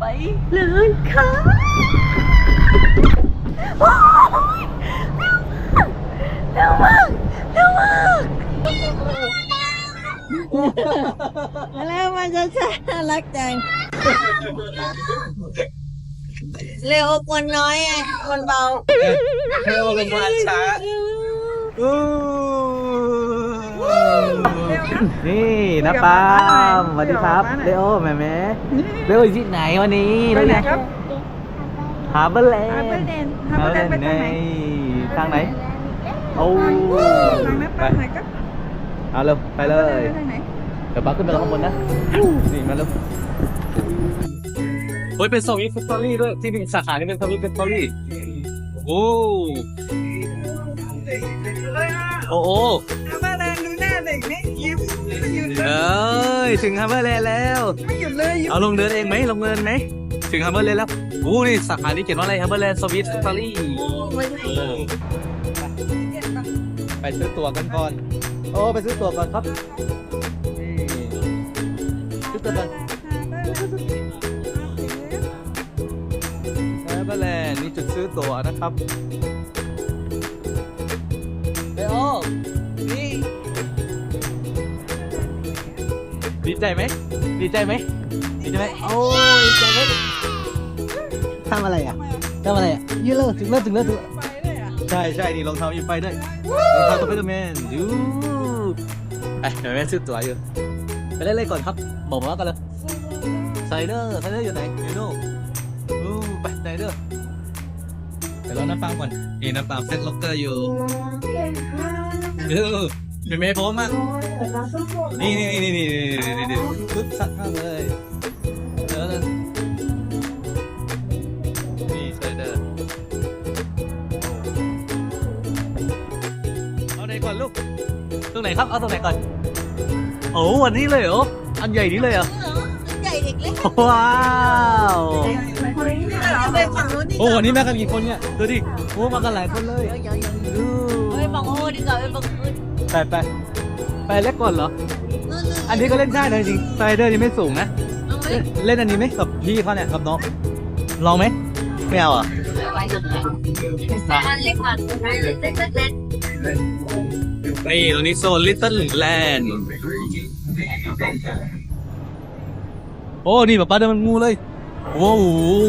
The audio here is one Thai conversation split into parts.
ไปเลยค่ะโอ้ยเร็วมากเร็วมากเร็วมากมาแล้วมาจะช้าน่ารักจังเร็วคนน้อยไงคนเบาเร็วลงมาช้า นี่นะปาล์มสวัสดีครับเลโอแม่แม่เลโออยู่ที่ไหนวันนี้ไปไหนครับ ฮาร์เบอร์แลฮาร์เบอร์นแลด์นด์ฮาร์เบอร์แลนด์ไปทางไหน ทางไหน โอ้ทางนั้นไปทางไหนครับเอาเร็วไปเลยไปทางไหน เดี๋ยวป้าขึ้นไปรอข้างบนนะ นี่มาเร็วโอ้ยเป็นสวิตสตอรี่ด้วยที่เป็นสาขาที่เป็นสวิตสตอรี่โอ้โอ้โหฮาร์เบอร์แเลเอย้ยถึงฮาร์เบอร์แลนด์แล้วไม่หยุดเลยยิ้มเอาลงเดินเองไหมลงเดินไหมถึงฮาร์เบอร์แลนด์แล้วโอ้นี่สาขานี้เขียนว่าอะไรฮาร์เบอร์แลนด์สวิตสตอรี่ไปซื้อตั๋วกันก่อนโอ้ไปซื้อตั๋วก่อนครับนี่ซื้อตั๋วก่อนฮาร์เบอร์แลนด์นี่จุดซื้อตั๋วนะครับ ใจไหมดีใจไหมดีใจไหมโอ้ยดีใจไหมทำอะไรอะทำอะไรอะยืดเลยถึงแล้วถึงแล้วถึงแล้วไปเลยอะใช่ใช่นี่รองเท้าอยู่ไปด้วยรองเท้าสไปเดอร์แมนยูไอ้เดี๋ยวแม่ซื้อตั๋วอยู่ไปเล่นๆก่อนครับบอกมากันเลยไซเดอร์ไซเดอร์อยู่ไหนอยู่นู่นอู้ไปไซเดอร์เดี๋ยวรอน้ำปาล์มก่อนนี่น้ำปาล์มเซ็ตล็อกเกอร์อยู่เออเป็นเมย์พร้อมมาก นี่นี่นี่นี่นี่นี่นี่ชุดสักมากเลยเดี๋ยวนะนี่ไซเดอร์เอาไหนก่อนลูกตรงไหนครับเอาตรงไหนก่อนโอ้วันนี้เลยเหรออันใหญ่นี้เลยเหรอใหญ่เด็กเล็กว้าวโอ้วันนี้แมากันกี่คนเนี่ยดูดิโอ้มากันหลายคนเลยดูไปฝั่งโอ้ดีกว่าไปฝั่งนู้นไปไป ไปเล็กก่อนเหรอนู่นอันนี้ก็เล่นได้นะจริงสไลเดอร์นี่ไม่สูงนะเอาไหมเล่นเล่นอันนี้ไหมกับพี่เขาเนี่ยกับน้อง ลองไหมไม่เอาอะอันเล็กกว่าเล็กเล็กเล็กนี่ตรงนี้โซนลิตเติ้ลแลนด์โอ้ นี่ป๊าป้าเดินมันงูเลยโอ้โห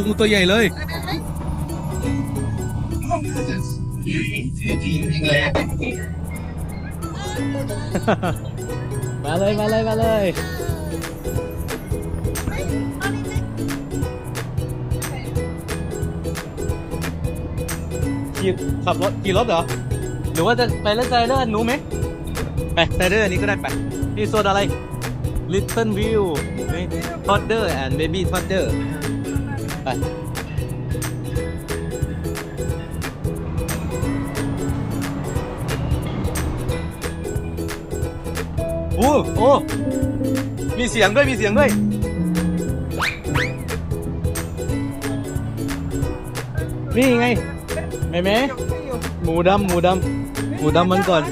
งูตัวใหญ่เลย มาเลยมาเลยมาเลยขี่ขับรถขี่รถเหรอ หรือว่าจะไปเล่นไซเดอร์นู้ไหมไปไซเดอร์อันนี้ก็ได้ไปนี่โซนอะไร Little View นี่ Toddler and Baby Toddler ไป โอ้โอ้มีเสียงด้วย มีเสียงด้วย นี่ไงแม่แม่หมูดำหมูดำหมูดำมันก่อน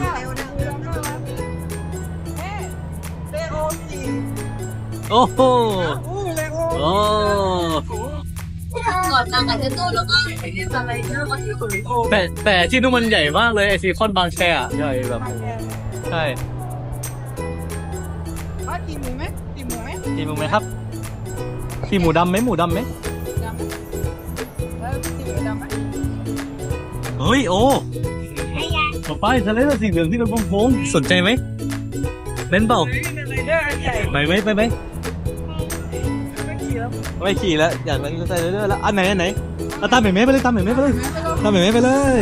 โอ้โหโอ้กอดนางกับเจ้าตู้แล้วก็อะไรเรื่องว่าที่คนแต่แต่ที่นู่นมันใหญ่มากเลยไอซีคอนบางแคอะใหญ่แบบ ใช่ มูไหมทีมึงไหมครับทีหมูดำไหมหมูดำไหมดำไหมแล้วกินหมูดำไหมเฮ้ยโอ้ต่อไปทะเลสีเหลืองที่เป็นโค้งๆสนใจไหมเล่นเปล่าเฮ้ยเป็นไรเดอร์อันใหญ่ไปไหมไปไหมไม่ขี่แล้วไม่ขี่แล้วอยากเล่นไซเดอร์แล้วอันไหนอันไหนเอาตามเหม่เม่ไปเลยตามเหม่เม่ไปเลยตามเหม่เม่ไปเลย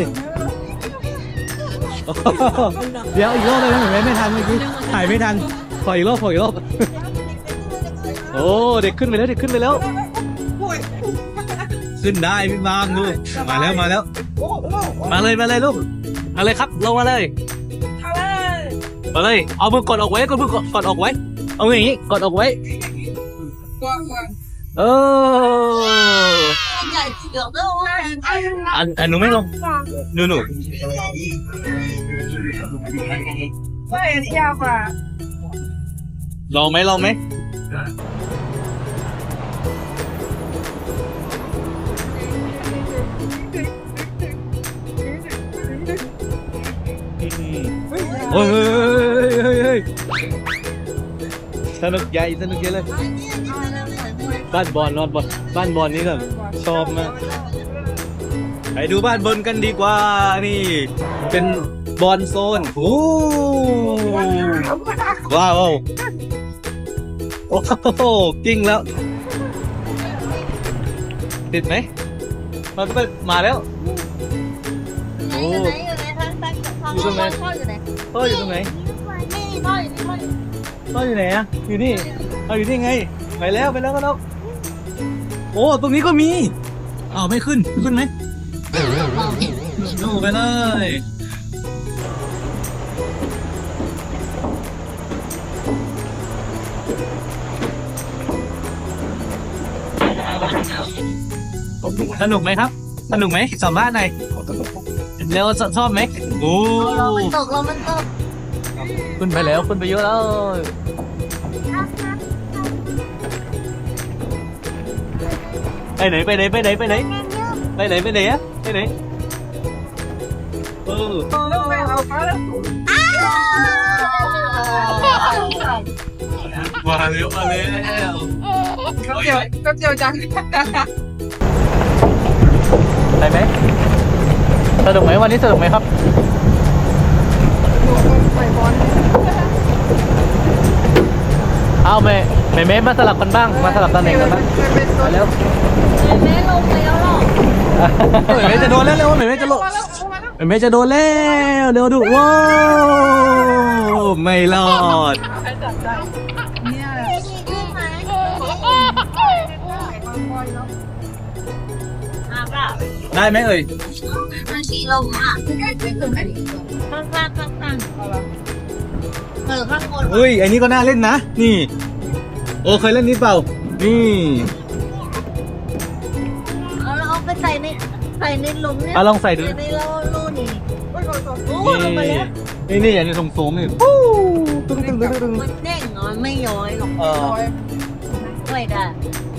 โอ้โหเดี๋ยวอีกรอบเลยนะเหม่เม่ไม่ทันเมื่อกี้ถ่ายไม่ทันขออีกรอบขออีกรอบ โอ้เด็กขึ้นไปแล้วเด็กขึ้นไปแล้ว อุ้ยขึ้นได้พี่บางดูมาแล้วมาแล้ว โอ้โหมาเลยมาเลยลูกมาเลยครับลงมาเลยทะเลมาเลยเอามือกดออกไว้กดมือกดกดออกไว้ เอามืออย่างนี้กดออกไว้กว้างกว้างเออใหญ่เกือบแล้วว่าอันอันหนูไม่ลงหนูหนูไม่อันนี้ยาวกว่าลองไหมลองไหม โอ้ยเฮ้ยเฮ้ยเฮ้ยสนุกใหญ่สนุกเยอะเลย บ้านบอลนอนบอลบ้านบอลนี่แบบชอบมากไปดูบ้านบนกันดีกว่านี่ เป็นบอลโซนโอ้ว้าว โอ้โหกิ้งแล้ว ติดไหมมันก็มาแล้ว โอ้อยู่ไหนอยู่ไหนทางทางทางอยู่ตรงไหนพ่ออยู่ไหนพ่ออยู่ตรงไหนนี่พ่ออยู่นี่พ่ออยู่พ่ออยู่ไหนอะอยู่นี่เอาอยู่นี่ไง ไปแล้วไปแล้วก็แล้วโอ้ตรงนี้ก็มีอ้าวไม่ขึ้นขึ้นไหมโอ้ไปเลย สนุกไหมครับ สนุกไหมสัมภาษณ์หน่อยแล้วชอบไหมโอ้เรามันตกเรามันตกขึ้นไปแล้วขึ้นไปเยอะแล้วไปไหนไปไหนไปไหนไปไหนไปไหนไปไหนอะไปไหนเออแล้วไปเอาเขาแล้วมาเร็วมาเร็ว เขาเจียวเขาเจียวจัง ไปไหมสนุกไหมวันนี้สนุกไหมครับไปบอลเอาเมย์เมย์เมย์มาสลับกันบ้าง มาสลับตำแหน่งกันบ้างเป็นตัวมาแล้วแม่ลงแล้วหรอเมย์เมย์จะโดนแล้วเร็วเมย์เมย์จะโดนมาแล้วมาแล้วเมย์เมย์จะโดนแล้วเร็วดูว้าวไม่รอด ได้ไหมเอ่ยมันสีลงอะข้างข้างข้างข้างเออข้างบนเฮ้ยอันนี้ก็น่าเล่นนะ นี่ โอ้เคยเล่นนี้เปล่า นี่เอาแล้วเอาไปใส่ในใส่ในหลุมเนี่ยเอาลองใส่ดูในรูรูนี่โอ้ยโอ้ยโอ้ยโอ้ลงไปแล้วนี่นี่อย่างนี้สูงๆนี่ปู้ตึ้งตึ้งตึ้งตึ้งมันเด้งเหรอมันไม่ย้อยหรอกเออโอ้ยไม่ได้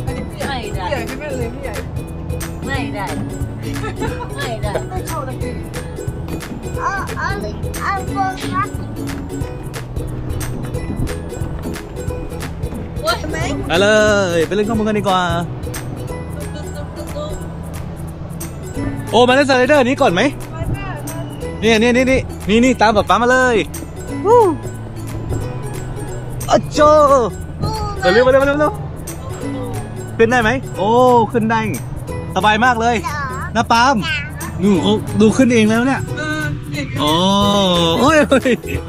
อันนี้พี่ใหญ่ไม่ได้พี่ใหญ่พี่แม่เลยพี่ใหญ่ไม่ได้ ไม่ได้ไม่เข้าตะกี้เอาเอาเอาโฟกัสโอ้ยไหมไปเลยไปเล่นข้างบนกันดีกว่า โอ้มาเล่นสไลเดอร์นี้ก่อนไหมนี่นี่นี่นี่นี่นี่ตามแบบป้ามาเลยวู้อะโจเร็วเร็วเร็วเร็วเร็วขึ้นได้ไหมโอ้ขึ้นได้สบายมากเลย น้าปาล์มหนูเขาดูขึ้นเองแล้วเนี่ยโอ้โอ้ย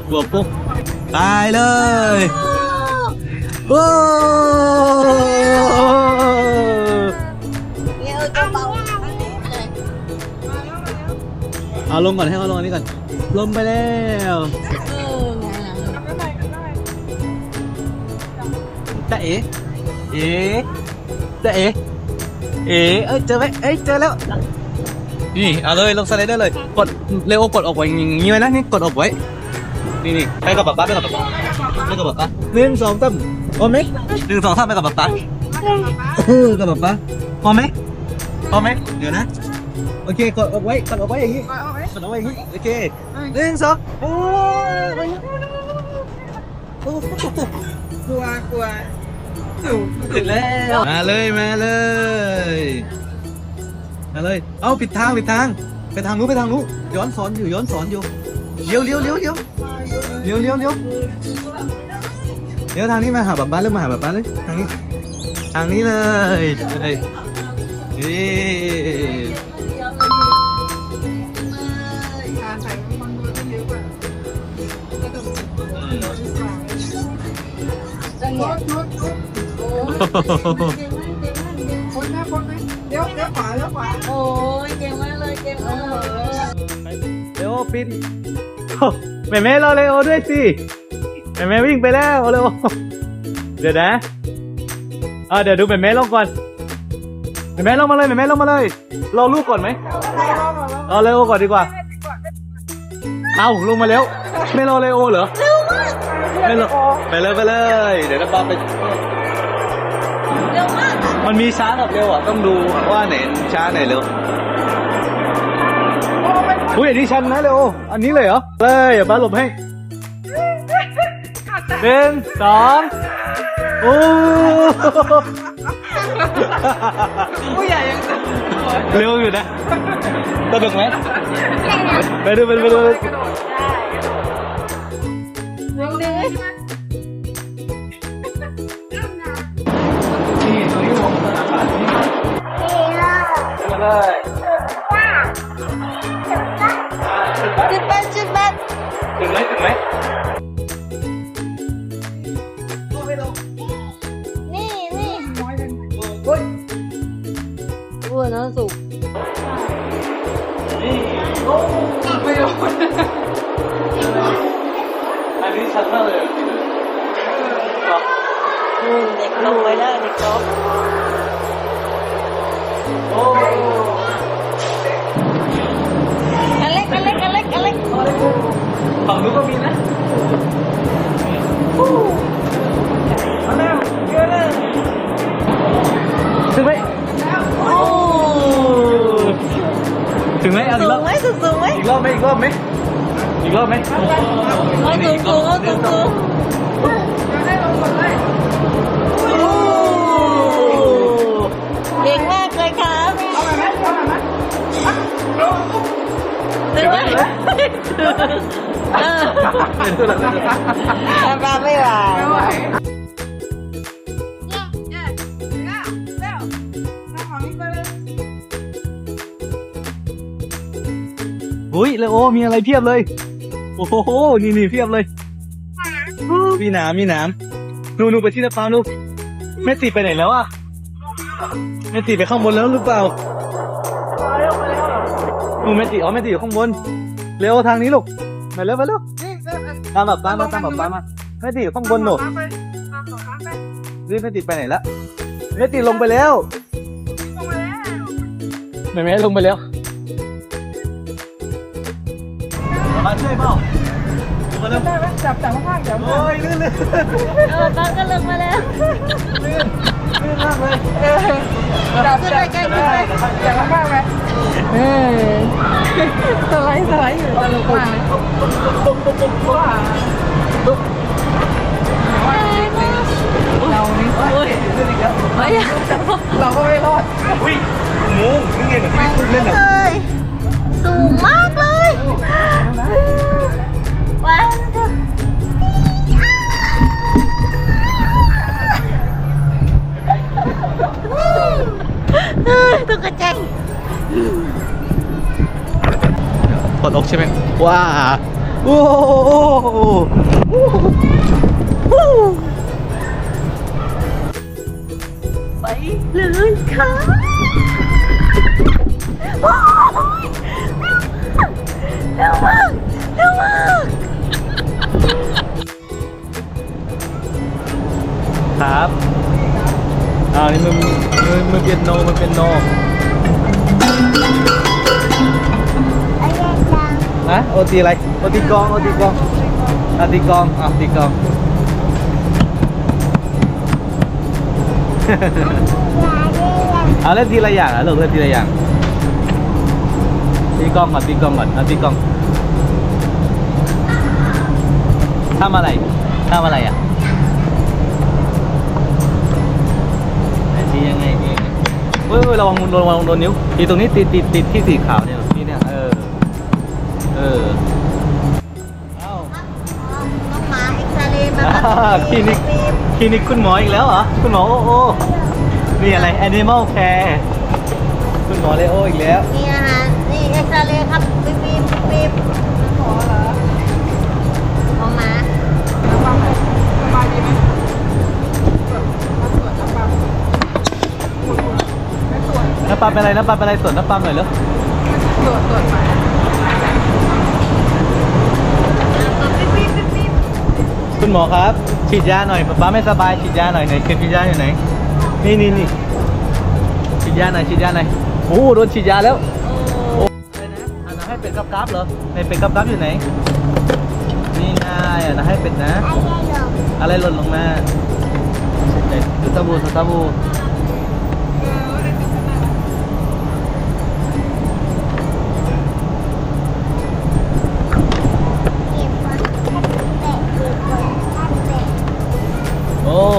หัวปุ๊บายเลยโอ้เอาลงก่อนให้เขาลงอันนี้ก่อนลมไปแล้วแต่เอ๋เอ๋แต่เอ๋ เอ๋เอ้ยเจอไหมเอ้ยเจอแล้ว นี่เอาเลยลงสไลเดอร์เลย กดเร็วกดออกไว้อย่างงี้ไว้นะนี่กดออกไว้ นี่นี่ไปกับป๊าป๊าไปกับป๊าป๊าไปกับป๊าป๊าหนึ่งสองสามพร้อมไหมหนึ่งสองสามไปกับป๊าป๊าเออกับป๊าป๊าพอไหมพอไหมเดี๋ยวนะโอเคกดออกไว้กดออกไว้อย่างนี้กดออกไว้อย่างนี้โอเคหนึ่งสองโอ้ยโอ้โหกลัวกลัว สูงเสร็จแล้วมาเลยมาเลยมาเลย เอาปิดทางปิดทาง ไปทางนู้นไปทางนู้นย้อนสอนอยู่ย้อนสอนอยู่เลี้ยวเลี้ยวเลี้ยวเลี้ยวเลี้ยวเลี้ยวเลี้ยวเลี้ยวทางนี้มาหาป๊าป๊าเลยมาหาป๊าป๊าเลยทางนี้ทางนี้เลยเลยนี่การใส่มันดูจะเยอะกว่าก็ต้องรถรถรถโอ้ คนนะคนนะเดี๋ยวเดี๋ยวขวาเดี๋ยวขวาโอ้ยเก่งมากเลยเก่งเลยเลโอปินแม่แม่รอเลโอด้วยสิแม่แม่วิ่งไปแล้วเลโอเดี๋ยวนะอ่าเดี๋ยวดูแม่แม่ลงก่อนแม่แม่ลงมาเลยแม่แม่ลงมาเลยรอลูกก่อนไหมรอเลโอก่อนดีกว่า เอาลงมาแล้วไม่รอเลโอเหรอไม่รอไปเลยไปเลย เดี๋ยวน้ำปลาไป มากอะมันมีช้ากับเร็วอะ ต้องดูว่าไหนช้าไหนเร็วอุ้ยอันนี้ชันนะเร็ว อันนี้เลยเหรอ เลยอย่าบ้าหลบให้หนึ่งสองโอ้ผู้ใหญ่ยังจะเร็วอยู่นะสนุกไหมไปดูไปดูไปดู เลยจุดแปดจุดแปดถึงไหมถึงไหมนี่นี่น้อยเป็นโอ้ยอ้วนนะสุกนี่ไม่โดนอันนี้ชัดมากเลยอืมเด็กลงไปแล้วเด็กลงโอ้อันเล็กอันเล็กอันเล็กอันเล็กฝั่งนู้นก็มีนะมาแล้วเยอะเลยถึงไหมโอ้ถึงไหมเอาอีสูกรองบไหมสูงสูงไหมอีกรอบไหมอีกรอบไหมอีกรอบไหม เอาสูงสูงเอาสูงสู ถึงไหมเออป็นตัวหลักเลยทำตาไม่ไหวไม่ไหวเย้เย้เร็วเร็วเอาของนี้ไปเลยอุ้ยเลโอมีอะไรเพียบเลย โอ้โห นี่นี่เพียบเลย มีหนามมีหนามนูนูไปที่น้ำปลาลูกแม่ตีไปไหนแล้วอะแม่ตีไปข้างบนแล้วหรือเปล่า หนูแม่ตีอ๋อแม่ตีอยู่ข้างบน เร็วทางนี้ลูกมาเร็วมาเร็วนี่เร็วเร็วตามแบบป้ามาตามแบบป้ามาแม่ตีอยู่ข้างบนหนูเอาไปเอาของร้านไปรีบแม่ตีไปไหนละแม่ตีลงไปแล้วลงมาแล้วแม่แม่ลงไปแล้วมาช่วยเปล่ามาเร็วได้ไหมจับจับข้างๆจับข้างโอ้ยลื่นเลยเออป้าก็ลงมาแล้วลื่นลื่นมากเลยเออจับจับจับจับข้างๆไหมเออ สไลด์สไลด์อยู่ตลกมากเลยว้าเรานี่ไม่อยากเราก็ไม่รอดอุ้ยงูนี่ไงเหมือนที่คุณเล่นอะเลยสูงมากเลยวันเถอะเฮ้ยตกใจ กดอกใช่ไหมว้าโอ้ไปเลยค่ะว้าวเร็วมากเร็วมากครับอ่านี่มือมือมือเปียโนมือเปียโน ฮะโอตีอะไรโอตีกลองโอตีกลองอะตีกลองอะตีกลองเอาเล่นทีละอย่างอะลูกเล่นทีละอย่างตีกลองก่อนตีกลองก่อนเอาตีกลองทำอะไรทำอะไรอะดียังไงดีเฮ้ยเฮ้ยระวังโดนระวังโดนนิ้วทีตรงนี้ติดติดติดที่สีขาวเนี่ย คลินิกคลินิกคุณหมออีกแล้วเหรอ คุณหมอโอโอนี่อะไร Animal Care คุณหมอเลโออีกแล้ว นี่อาหารนี่เอ็กซเรย์ครับบีบบีบบีบขอเหรอของหมาน้ำปั๊มไหมสบายดีไหมตรวจตรวจน้ำปั๊มไม่ตรวจน้ำปลาเป็นอะไรน้ำปลาเป็นอะไรตรวจน้ำปลาหน่อยเหรอตรวจตรวจไหมบีบบีบบีบบีบคุณหมอครับ ฉีดยาหน่อยป้าไม่สบายฉีดยาหน่อยไหนเข็มฉีดยาอยู่ไหน นี่นี่นี่ฉีดยาหน่อยฉีดยาหน่อยโอ้โดนฉีดยาแล้วโอ้อะไรนะอันนั้นให้เป็ดกับกราฟเหรอในเป็ดกับกราฟอยู่ไหนนี่ไงอันนั้นให้เป็ดนะ อะไรหล่นลงมาเด็ดสตาบูสตาบู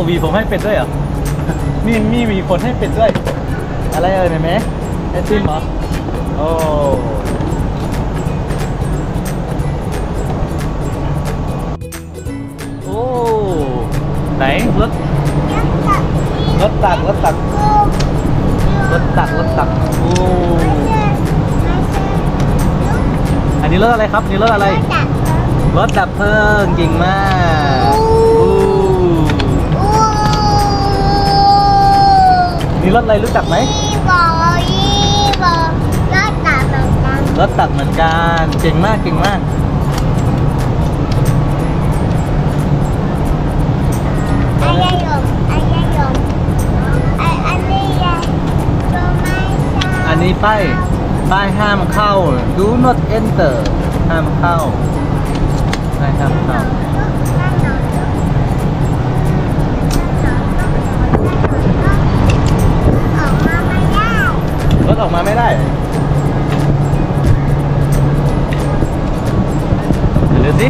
วีผมให้เป็ดด้วยเหรอ มีมีหวีคนให้เป็ดด้วย อะไรเอ่ยแม่แม่ไอติมเหรอ โอ้โอ้ไหนรถรถตักรถตักรถตักรถตักโอ้อันนี้รถอะไรครับนี่รถอะไรรถดับเพลิงเก่งมาก นี่รถอะไรรู้จักไหมรถตักเหมือนกันเก่งมากเก่งมากอันนี้ป้ายป้ายห้ามเข้า do not enter ห้ามเข้าป้ายห้ามเข้า รถออกมาไม่ได้เดี๋ยวดูสิ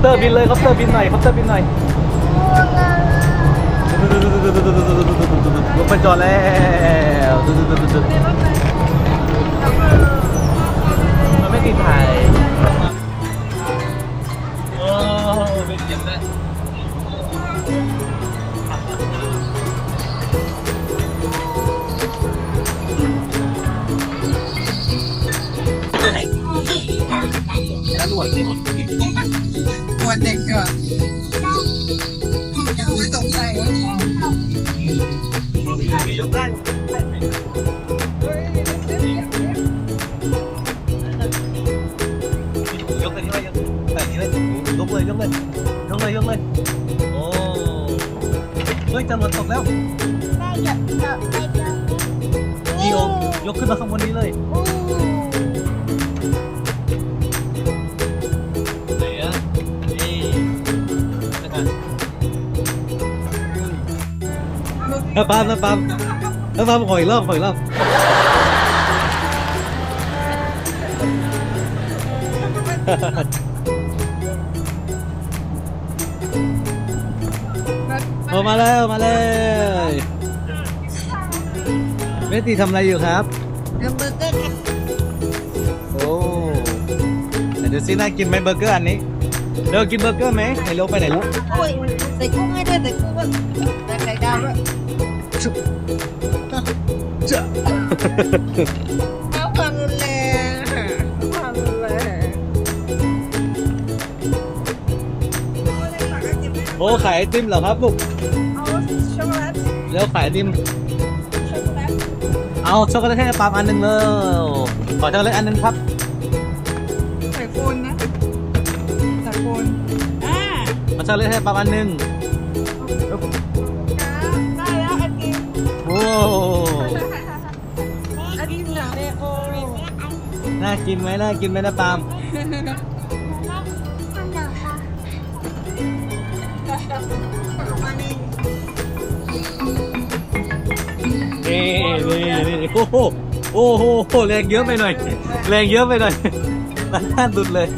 เตอร์บินเลยคอปเตอร์บินหน่อยคอปเตอร์บินหน่อยลงไปจอดแล้วมันไม่ติดถ่ายโอ้เป็นเสียงได้แล้วหนวดสิป วดเด็กก่อนอุ้ยตกใจวะยกได้ยกไปที่ว่ายกใส่ที่เลยยกเลยยกเลยยกเลยยกเลยโอ้เฮ้ยจรวดตกแล้วนี่โอยกขึ้นมาข้างบนนี้เลย นะปั๊มนะปั๊มนะปั๊มขออีกรอบขออีกรอบโอ้มาแล้วมาเลยเมตีทำอะไรอยู่ครับเรื่องเบอร์เกอร์แท็กโอ้ไหนดูซิน่ากินไหมเบอร์เกอร์อันนี้เดี๋ยวกินเบอร์เกอร์ไหมไหนลูกไปไหนลูกโอ้ยใส่กุ้งให้ด้วยใส่กุ้งด้วยใส่ไข่ดาวด้วย จ้ะเอาความรุนแรงความรุนแรงโอ้ขายไอติมเหรอครับลูกเอาช็อกโกแลตแล้วขายไอติมช็อกโกแลตเอาช็อกโกแลตให้ปาล์มอันหนึ่งเลยขอช็อกโกแลตอันหนึ่งครับใส่โคนนะใส่โคนอ่าขอช็อกโกแลตให้ปาล์มอันหนึ่ง น่ากินไหมน่ากินไหมนะปาล์มนี่นี่นี่โอ้โหโอ้โหแรงเยอะไปหน่อย แรงเยอะไปหน่อยนท่านดุดเลย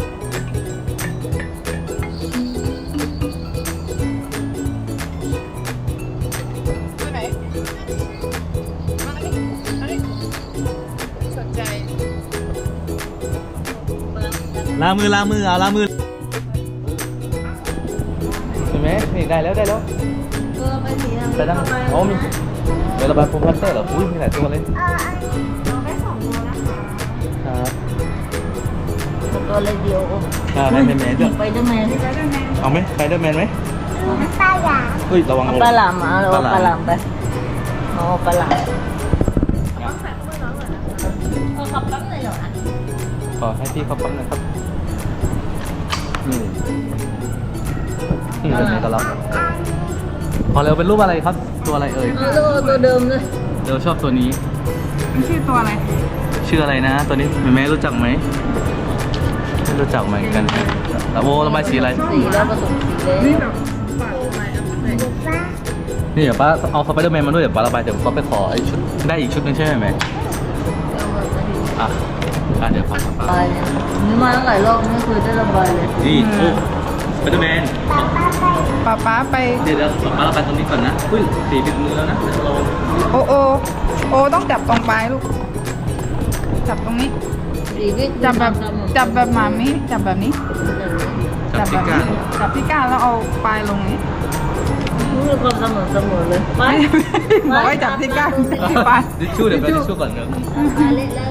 ล้างมือล้างมือเอาล้างมือเห็นไหมนี่ได้แล้วได้แล้วเออไปสีอะไรแต่ดังอ๋อมีเดี๋ยวระบายโฟกัสเตอร์เหรออุ้ยมีหลายตัวเลยเราได้สองตัวนะคะครับตัวเลยเดียวอ่าได้แมนแมนด้วยไปด้วยแมนได้ได้ไหมเอาไหมไปเดอร์แมนไหมเฮ้ยระวังปลาหลามเอาปลาหลามไปเอาปลาหลามเออขับแป๊บเลยเหรอนะขอให้พี่เขาปั๊มหนะครับ นี่นี่เป็นไงกันแล้วพอเร็วเป็นรูปอะไรครับ ตัวอะไรเอ่ยตัวตัวเดิมเลยเดี๋ยวชอบตัวนี้ มันชื่อตัวอะไรชื่ออะไรนะ ตัวนี้แม่รู้จักไหมไม่รู้จักเหมือนกันแล้วโบระบายสีอะไร สีแล้วผสมสีเลยนี่แบบปากอะไรนี่เดี๋ยวป้าเอาสไปเดอร์แมนมาด้วยเดี๋ยวป้าระบายเดี๋ยวป้าไปขอไอ้ชุดได้อีกชุดหนึงใช่ไหมแม่อะ อะเดี๋ยวป้าป้าระบายเนี่ยนี่มาตั้งหลายรอบไม่เคยได้ระบายเลยนี่โอ้สไปเดอร์แมนป๊าป๊าไป เดี๋ยวเดี๋ยวป้าระบายตรงนี้ก่อนนะอุ้ยสีปิดมือแล้วนะเดี๋ยวเราโอโอโอต้องจับตรงปลายลูก จับตรงนี้สีนี่จับแบบจับแบบหมามิจับแบบนี้ จับแบที่บก้านนี้จับที่ก้านแล้วเอาปลายลงนี้มีความเสมอเสมอเลยไปบอกให้จับที่ก้านจับที่ปลายทิชชู่เดี๋ยวไปทิชชู่ก่อนเดี๋ยวมาเล่นแล้ว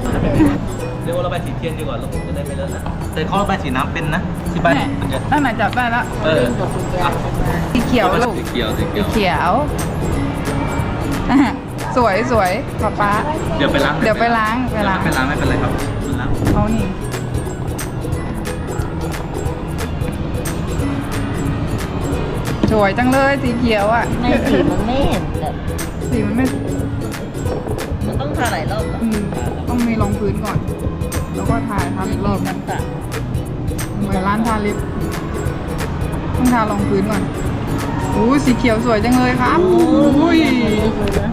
เดี๋ยวระบายสีเทียนดีกว่าลูกจะได้ไม่เลอะนะแต่เขาระบายสีน้ำเป็นนะที่บ้านเนี่ยมันจะนั่นไหนะจับได้แล้วเออเล่นกับคุณยายกันมาสีเขียวลูกสีเขียวสีเขีสียวเขียวอะสวยสวยป๊าป๊า เดี๋ยวไปล้างเดี๋ยวไปล้างไปล้างไปล้างไม่เป็นไรครับล้างเอานี่สวยจังเลยสีเขียวอะไม่สีมันไม่เห็นแบบสีมันไม่มันต้องทาหลายรอบอืมต้องมีรองพื้นก่อน แล้วก็ทาทาอีกรอบน้ำตาลเหมือนร้านทาลิปต้องทารองพื้นก่อนอู้สีเขียวสวยจังเลยครับอุ้ย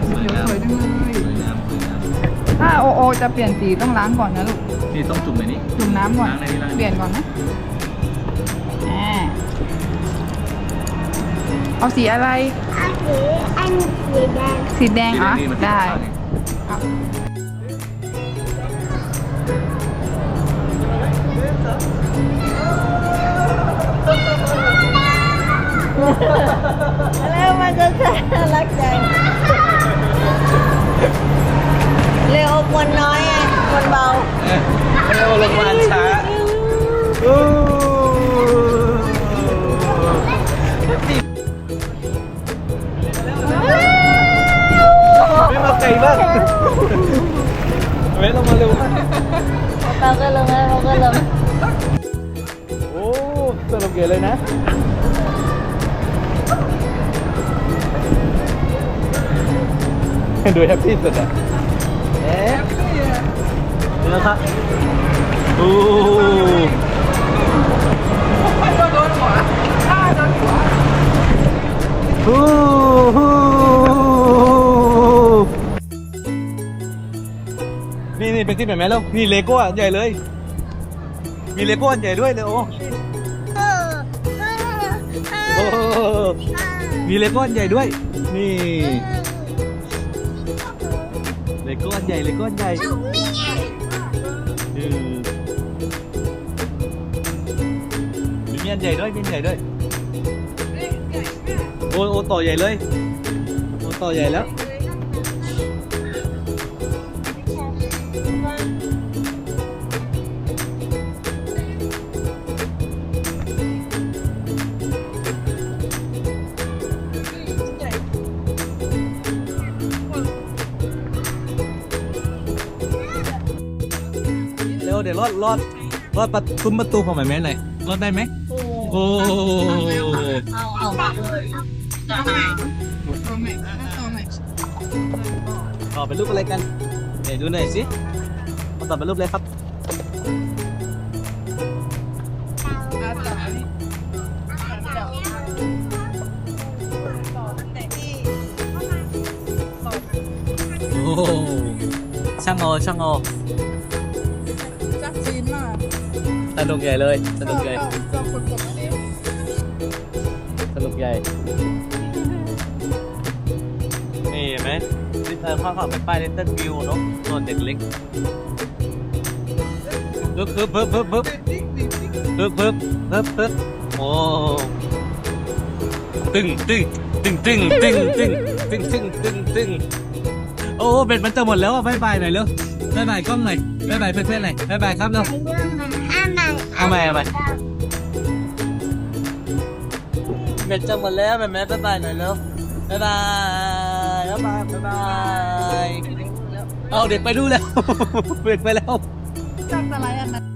สีเขียวสวยจังเลยถ้าโอโอจะเปลี่ยนสีต้องล้างก่อนนะลูกนี่ต้องจุ่มในนี้จุ่มน้ำก่อนเปลี่ยนก่อนนะเอาสีอะไร เอาสีอันสีแดง สีแดงเหรอ ได้ แล้วมันจะแสนรักจังเร็วมวนน้อยอะมวนเบาเอ๊ะเร็วลงมาช้า Okay ba? Meron mo lang. Matagal lang, matagal Oh, sarap gala na. Do we have pizza na? Eh? Ano ka? Ooh! Ooh! ฮปปี้สุดอะเอ๊ะนี่นะครับโอ้โดนหัวถ้าโดนหัวโหนี่นี่เป็นที่แบบไหนแล้วนี่เลโก้อันใหญ่เลย มีเลโก้อันใหญ่ด้วยเลยโอ้โอ้มีเลโก้อันใหญ่ด้วย นี่เลโก้อันใหญ่เลโก้อันใหญ่อืมมีอันใหญ่ด้วยมีอันใหญ่ด้วยโอ้โอ้ต่อใหญ่เลยโอ้ต่อใหญ่แล้ว ดี๋ยวรอดรอดรอดประตุ้มประตูของแม่แม่หน่อยรอดได้ไหมโอ้เอาเอาตัวใหม่ตัวใหม่ต่อเป็นรูปอะไรกันเดี๋ยวดูหน่อยสิมาต่อเป็นรูปอะไรครับอาต่อนี่โอ้ช่างโอช่างโอ นุกใหญ่เลย สนุกใหญ่ สนุกใหญ่ นี่เห็นไหมนี่เออข้างขวาเป็นป้าย Little View เนอะส่วนเด็กเล็กปึ๊บปึ๊บปึ๊บปึ๊บปึ๊บปึ๊บปึ๊บปึ๊บปึ๊บโอ้ตึงตึงตึงตึงตึงตึงตึงตึงตึงตึงโอ้เบ็ดมันจะหมดแล้วอะบายบายหน่อยเร็วบายบายกล้องหน่อยบายบายเพื่อนๆหน่อยบายบายครับเร็วอันไหน เอาใหม่เอาใหม่เบ็ดจะหมดแล้วแม่แม่บายบายหน่อยเร็วบายบายบายบายบายบายเอาเด็กไปดูแล้วเบ็ดไปแล้วจับอะไรอันนั้น